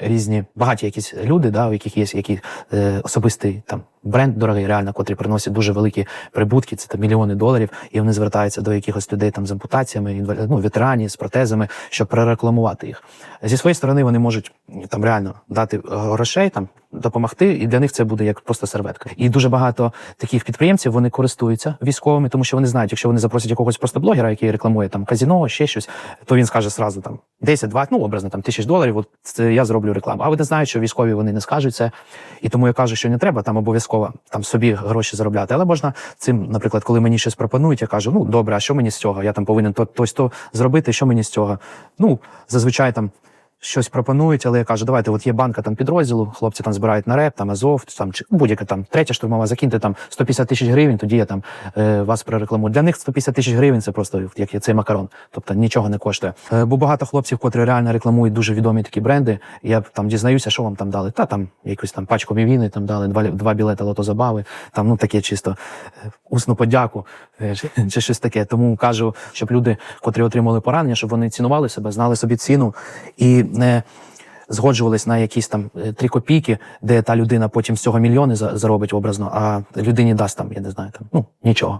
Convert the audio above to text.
різні багаті якісь люди, да, у яких є які, е, особистий там бренд дорогий, реально, котрий приносить дуже великі прибутки, це там мільйони доларів, і вони звертаються до якихось людей там з ампутаціями, ну, ветеранів з протезами, щоб прорекламувати їх. Зі своєї сторони вони можуть там реально дати е, грошей, там допомогти, і для них це буде як просто серветка. І дуже багато таких підприємців вони користуються військовими, тому що вони знають, якщо вони запросять якогось просто блогера, який рекламує там казіно, ще щось, то він скаже зразу там 10, 20, ну образно там тисяч доларів. От це я зроблю рекламу. А вони знають, що військові вони не скажуть це. І тому я кажу, що не треба там обов'язково там собі гроші заробляти. Але можна цим, наприклад, коли мені щось пропонують, я кажу: ну добре, а що мені з цього? Я там повинен то, то, то зробити. Що мені з цього? Ну зазвичай там. Щось пропонують, але я кажу, давайте, от є банка там підрозділу, хлопці там збирають на реп, там Азов, там чи будь-яка там третя штурмова, закиньте там 150 тисяч гривень, тоді я там е, вас прорекламую. Для них 150 тисяч гривень це просто як цей макарон, тобто нічого не коштує. Е, бо багато хлопців, котрі реально рекламують дуже відомі такі бренди. Я там дізнаюся, що вам там дали. Та там якусь там пачку мівіни, там дали два, два білети лотозабави, там ну таке чисто е, усну подяку е, чи щось таке. Тому кажу, щоб люди, котрі отримали поранення, щоб вони цінували себе, знали собі ціну і не згоджувались на якісь там е, три копійки, де та людина потім з цього мільйони за- заробить образно, а людині дасть там, я не знаю, там ну нічого.